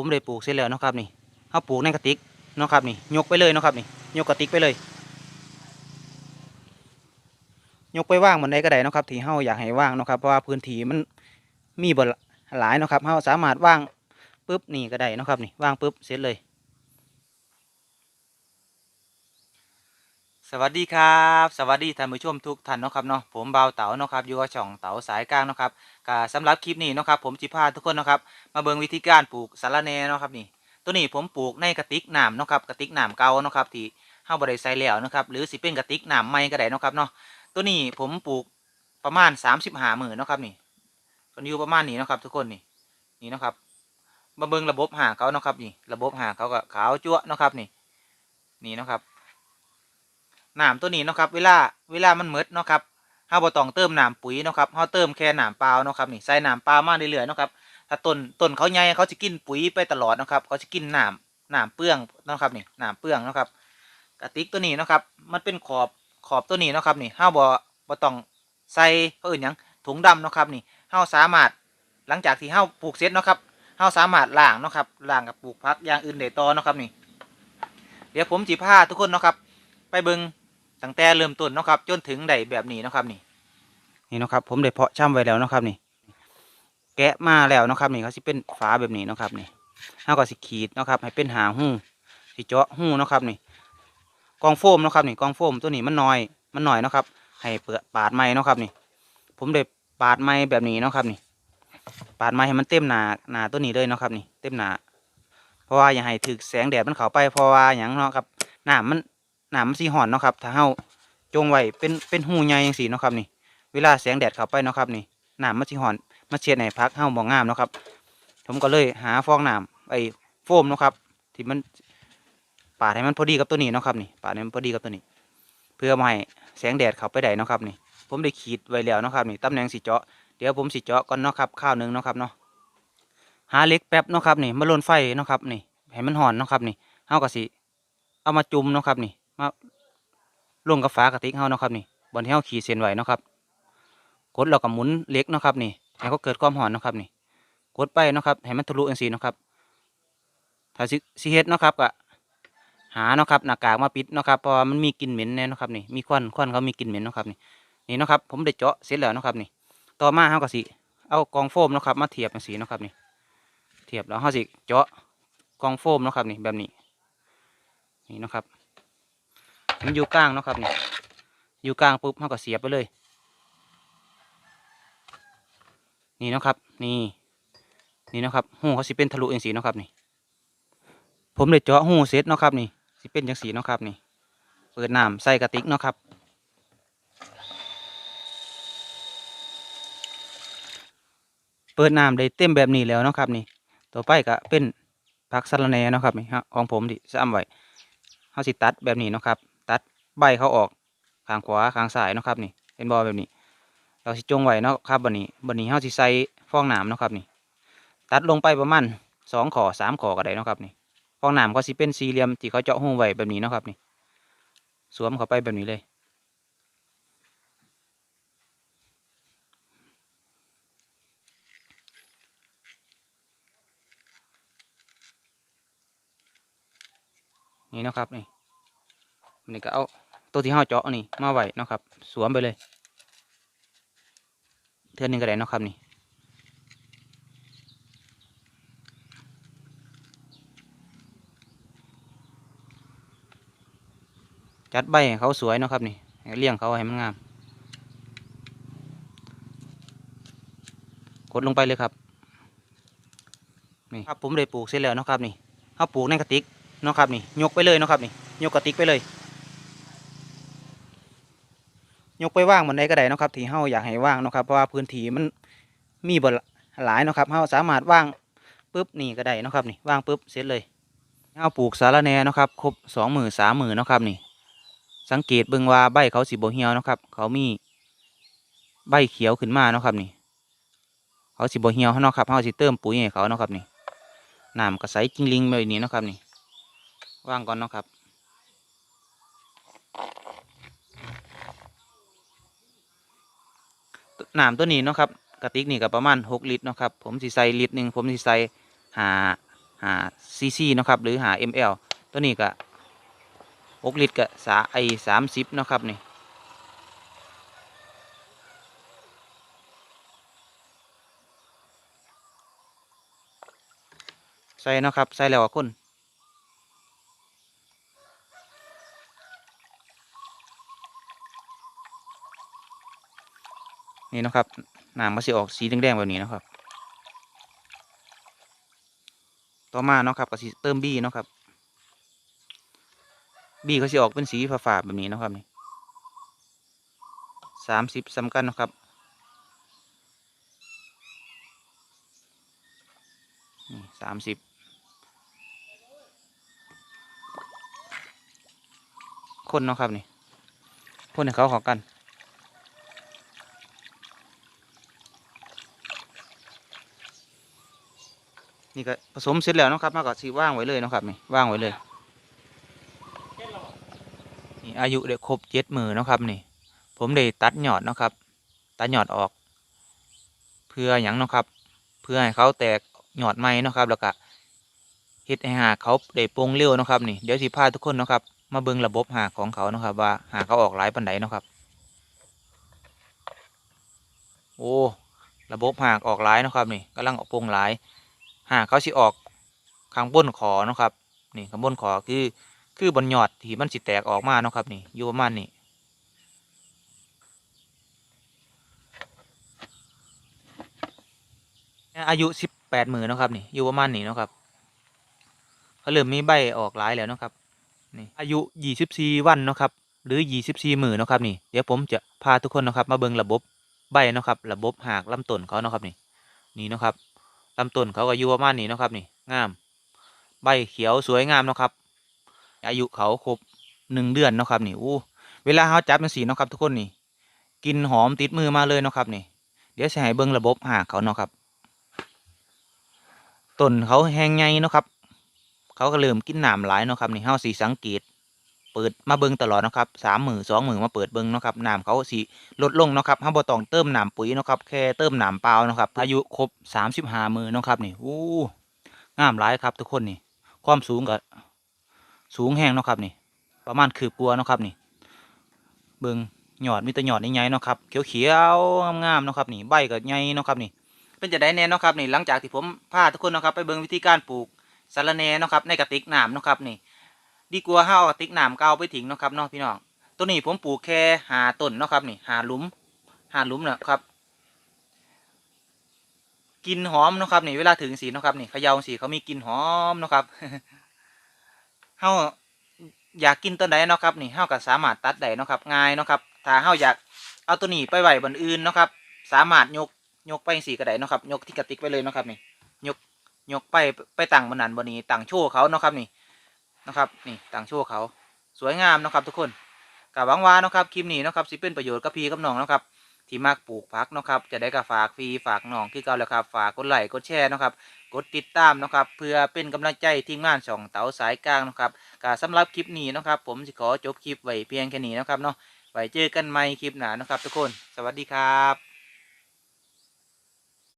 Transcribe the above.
ผมได้ปลูกเสร็จแล้วนะครับนี่เขาปลูกในกระติกนะครับนี่ยกไปเลยนะครับนี่ยกกระติกไปเลย ยกไปว่างบนใดก็ได้นะครับที่เฮาอยากให้ว่างนะครับเพราะว่าพื้นที่มันมีบ่หลายนะครับเฮาสามารถว่างปุ๊บนี่ก็ได้นะครับนี่ว่างปุ๊บเสร็จเลย สวัสดีครับ สวัสดีท่านผู้ชมทุกท่านเนาะครับเนาะผมเบาเต๋าเนาะครับอยู่กับช่องเต๋าสายกลางเนาะครับก็สำหรับคลิปนี้เนาะครับผมจิพาทุกคนเนาะครับมาเบิ่งวิธีการปลูกสาระแหน่เนาะครับนี่ตัวนี้ผมปลูกในกระติกน้ำเนาะครับกระติกน้ำเก่าเนาะครับที่เฮาบ่ได้ใส่แล้วเนาะครับหรือสิเป็นกระติกน้ำใหม่ก็ได้เนาะครับเนาะตัวนี้ผมปลูกประมาณ35มื้อเนาะครับนี่คนอยู่ประมาณนี้เนาะครับ ทุกคนนี่นี่เนาะครับมาเบิ่งระบบหาเขาเนาะครับนี่ระบบหาเขาก็ขาวจั๊วเนาะครับนี่นี่เนาะครับ น้ำตัวนี้เนาะครับ เวลาเวลามันหมดเนาะครับเฮาบ่ต้องเติมน้ำปุ๋ยเนาะครับเฮาเติมแค่น้ำเปล่าเนาะครับนี่ใส่น้ำเปล่ามาเรื่อยๆเนาะครับถ้าต้นต้นเขาใหญ่เขาจะกินปุ๋ยไปตลอดนะครับ เขาจะกินน้ำน้ำเปลืองนะครับนี่น้ำเปลืองนะครับกระติกตัวนี้นะครับ มันเป็นขอบขอบตัวนี้นะครับนี่เฮาบ่บ่ต้องใส่เขาอื่นยังถุงดำนะครับนี่เฮาสามารถหลังจากที่เฮาปลูกเสร็จนะครับเฮาสามารถล้างนะครับล้างกับปลูกพักอย่างอื่นได้ต่อนะครับนี่ เดี๋ยวผมจิพาทุกคนนะครับ ไปเบิง ตั้งแต่เริ่มต้นนะครับจนถึงได้แบบนี้นะครับนี่นี่นะครับ ผมได้เพาะช่ำไว้แล้วนะครับนี่ แกะมาแล้วนะครับนี่เขาสิเป็นฝาแบบนี้นะครับนี่เฮาก็สิขีดนะครับ ให้เป็นหางหูสิเจาะหูนะครับนี่กองโฟมนะครับนี่กองโฟมตัวนี้มันน้อยมันน้อยนะครับ ให้เปิดปาดไม้นะครับนี่ ผมได้ปาดไม้แบบนี้นะครับนี่ ปาดไม้ให้มันเต็มหนาหนาตัวนี้เลยนะครับนี่ เต็มหนาเพราะว่าอย่าให้ถึกแสงแดดมันเข้าไปเพราะว่าอย่างเนาะครับหน้ำมัน หน้ำมันสีห่อนเนาะครับถ้าเฮาจงไว้เป็นเป็นหูใหญ่จังซี่เนาะครับนี่ เวลาแสงแดดเข้าไปเนาะครับนี่หน้ำมันสีห่อนมาเช็ดให้พักเฮาบ่งงามเนาะครับ ผมก็เลยหาฟองหน้ำไอ้โฟมเนาะครับ ที่มันปาดให้มันพอดีกับตัวนี้เนาะครับนี่ปาดให้มันพอดีกับตัวนี้ เพื่อไม่ให้แสงแดดเข้าไปได้เนาะครับนี่ ผมได้ขีดไว้แล้วเนาะครับนี่ตำแหน่งสีเจาะเดี๋ยวผมสีเจาะก่อนเนาะครับข้าวหนึงเนาะครับเนาะหาเล็กแป๊บเนาะครับนี่มาลนไฟเนาะครับนี่ให้มันห่อนเนาะครับนี่เฮาก็สิเอามาจุ่มเนาะครับนี่ มาลงกับฝากระติกเฮาเนาะครับนี่บนที่เฮาขีดเส้นไว้เนาะครับกดเราก็หมุนเล็กเนาะครับนี่ให้เขาเกิดความร้อนเนาะครับนี่กดไปเนาะครับให้มันทะลุจังซี่เนาะครับถ้าสิสิเฮ็ดเนาะครับก็หาเนาะครับหน้ากากมาปิดเนาะครับเพราะมันมีกลิ่นเหม็นแน่นะครับนี่มีควันควันเขามีกลิ่นเหม็นเนาะครับนี่นี่เนาะครับผมได้เจาะเสร็จแล้วเนาะครับนี่ต่อมาเฮาก็สิเอากองโฟมเนาะครับมาเทียบจังซี่เนาะครับนี่เทียบแล้วเฮาสิเจาะกองโฟมเนาะครับนี่แบบนี้นี่นะครับ มันอยู่กลางเนาะครับนี่อยู่กลางปุ๊บเขาก็เสียบไปเลย นี่เนาะครับ นี่ นี่เนาะครับหูเขาสิเป็นทะลุเองสีเนาะครับนี่ ผมเลยเจาะหูเซตเนาะครับนี่สิเป็นจังสีเนาะครับนี่ เปิดน้ำใส่กระติกเนาะครับ เปิดน้ำได้เต็มแบบนี้แล้วเนาะครับนี่ ต่อไปก็เป็นผักสะระแหน่เนาะครับนี่ฮะของผมที่ซ้ำไว้เขาสิตัดแบบนี้เนาะครับ ใบเขาออกข้างขวาข้างซ้ายเนาะครับนี่เป็นบอแบบนี้ เราสิจงไว้เนาะครับบันนี้บันนี้เขาสิใส่ฟองน้ำเนาะครับนี่ ตัดลงไปประมาณสองขอสามขอก็ได้เนาะครับนี่ฟองน้ำเขาสิเป็นสี่เหลี่ยมที่เขาเจาะหูไว้แบบนี้เนาะครับนี่ สวมเข้าไปแบบนี้เลย นี่เนาะครับนี่นี่ก็เอา ตัวที่ห้าเจาะนี่มาไหวนะครับ สวมไปเลย เทือนหนึงก็ไดนะครับนี่จัดใบเขาสวยนะครับนี่เลี้ยงเขาให้มันงามกดลงไปเลยครับนี่ครับผมได้ปลูกเสร็จแล้วนะครับนี่เขาปลูกในกระติกนะครับนี่ยกไปเลยนะครับนี่ยกกระติกไปเลย ยกไปว่างบนใดก็ได้นะครับที่เฮาอยากให้ว่างนะครับเพราะว่าพื้นที่มันมีบ่หลายนะครับเฮาสามารถว่างปุ๊บนี่ก็ได้นะครับนี่ว่างปุ๊บเสร็จเลยเฮาปลูกสาระแนนะครับครบสองหมือสามหมือเนะครับนี่ สังเกตเบิ่งว่าใบเขาสีบ่เหี่ยวนะครับ เขามีใบเขียวขึ้นมานะครับนี่ เขาสีบ่เหี่ยวนะครับเฮาสิเติมปุ๋ยให้เขานะครับนี่น้ำก็ใสจริงลิงแบบนี้นะครับนี่ว่างก่อนนะครับ น้ำตัวนี้เนาะครับกระติกนี่ก็ประมาณหกลิตรเนาะครับผมสิใส่ลิตรหนึ่งผมสิใส่หาหาซีซีนาะครับหรือหา ml ตัวนี้ก็6ลิตรก็สาไอสามสิบนาะครับนี่ใส่เนาะครับใส่แล้วก็คน นี่นะครับน้ำมันสิออกสีแดงๆแบบนี้นะครับ ต่อมาเนาะครับก็สิเติมบี้เนาะครับ บี้ก็สิออกเป็นสีฟ้าๆแบบนี้นะครับนี่สามสิบสำคัญนะครับนี่สามสิบคนเนาะครับนี่คนให้เขาขอกัน นี่ก็ผสมเสร็จแล้วนะครับมาก็สีว่างไว้เลยนะครับนี่ว่างไว้เลยนี่อายุได้ครบเจ็ดมือนะครับนี่ ผมได้ตัดหยอดนะครับ ตัดหยอดออก เพื่ออย่างนะครับ เพื่อให้เขาแตกหยอดใหม่นะครับ แล้วก็เฮ็ดให้หากเขาได้โปร่งเร็วนะครับนี่เดี๋ยวสิพาทุกคนนะครับ มาเบิ่งระบบหากของเขานะครับ ว่าหากเขาออกหลายปันใดนะครับ โอ้ระบบหากออกหลายนะครับนี่กำลังออกโปร่งหลาย หาเขาสิออกข้างบนขอนะครับนี่ข้างบนขอคือคือบนยอดที่มันสิแตกออกมาเนาะครับนี่อยู่ประมาณนี้อายุสิบแปดหมือเนะครับนี่อยู่ประมาณนี้นะครับเขาเริ่มมีใบออกหลายแล้วนะครับนี่อายุ24วันนะครับ หรือ24มื้อเนะครับนี่เดี๋ยวผมจะพาทุกคนนะครับ มาเบิ่งระบบใบนะครับ ระบบหากลำต้นเขานะครับนี่นี่นะครับ ลำต้นเขาก็อยู่ประมาณนี้นะครับนี่งาม ใบเขียวสวยงามนะครับ อายุเขาครบหนึ่งเดือนนะครับนี่อู้เวลาเขาจับเป็นสีนะครับทุกคนนี่กินหอมติดมือมาเลยนะครับนี่ เดี๋ยวจะให้เบิ่งระบบหากเขานะครับต้นเขาแห้งใหญ่เนะครับ เขาก็เริ่มกินหน้ำหลายนะครับนี่เฮาสีสังเกต เปิดมาเบิงตลอดนะครับสามหมือสองหมือมาเปิดเบิงนะครับน้ำเขาสีลดลงนะครับเฮาบ่ต้องเติมน้ำปุ๋ยนะครับแค่เติมน้ำเปล่านะครับอายุครบสามสิบห้ามือนะครับนี่อู้งามหลายครับทุกคนนี่ความสูงก็สูงแห้งนะครับนี่ ประมาณคืบกลัวนะครับนี่ เบิ่งยอดมีแต่หยอดใหญ่ๆนะครับเขียวๆงามๆนะครับนี่ใบก็ใหญ่นะครับนี่ เป็นจะได้แน่นะครับนี่หลังจากที่ผมพาทุกคนนะครับไปเบิงวิธีการปลูกสารแหน่นะครับในกระติกน้ำนะครับนี่ ดีกว่าห้าเอากระติกน้ำเก่าไปทิ้งเนาะครับเนาะพี่น้องตัวนี้ผมปลูกแค่หาต้นเนาะครับนี่หาหลุมหาหลุมเนาะครับกินหอมเนาะครับนี่เวลาถึงสีเนาะครับนี่เขย่าสีเขามีกินหอมเนาะครับเฮาอยากกินต้นใดเนาะครับนี่เฮาก็สามารถตัดได้เนาะครับง่ายเนาะครับถ้าเฮาอยากเอาตัวนี้ไปไว้บนอื่นเนาะครับ สามารถยกยกไปสีก็ไดเนาะครับ ยกที่กระติกไปเลยเนาะครับนี่ยกยกไปไปตั้งบนนั้นบนนี้ตั้งโชว์เขาเนาะครับนี่ นะครับนี่ตั้งโชว์เขาสวยงามนะครับทุกคนกับหวังว่านะครับคลิปนี้นะครับสิเป็นประโยชน์กับพี่กับน้องนะครับที่มักปลูกผักนะครับจะได้กับฝากฟรีฝากน้องคือเก่าแล้วครับฝากกดไลค์กดแชร์นะครับกดติดตามนะครับเพื่อเป็นกำลังใจทีมงานช่องเต๋าสายกลางนะครับก็สำหรับคลิปนี้นะครับผมสิขอจบคลิปไว้เพียงแค่นี้นะครับเนาะไว้เจอกันใหม่คลิปหน้านะครับทุกคน สวัสดีครับ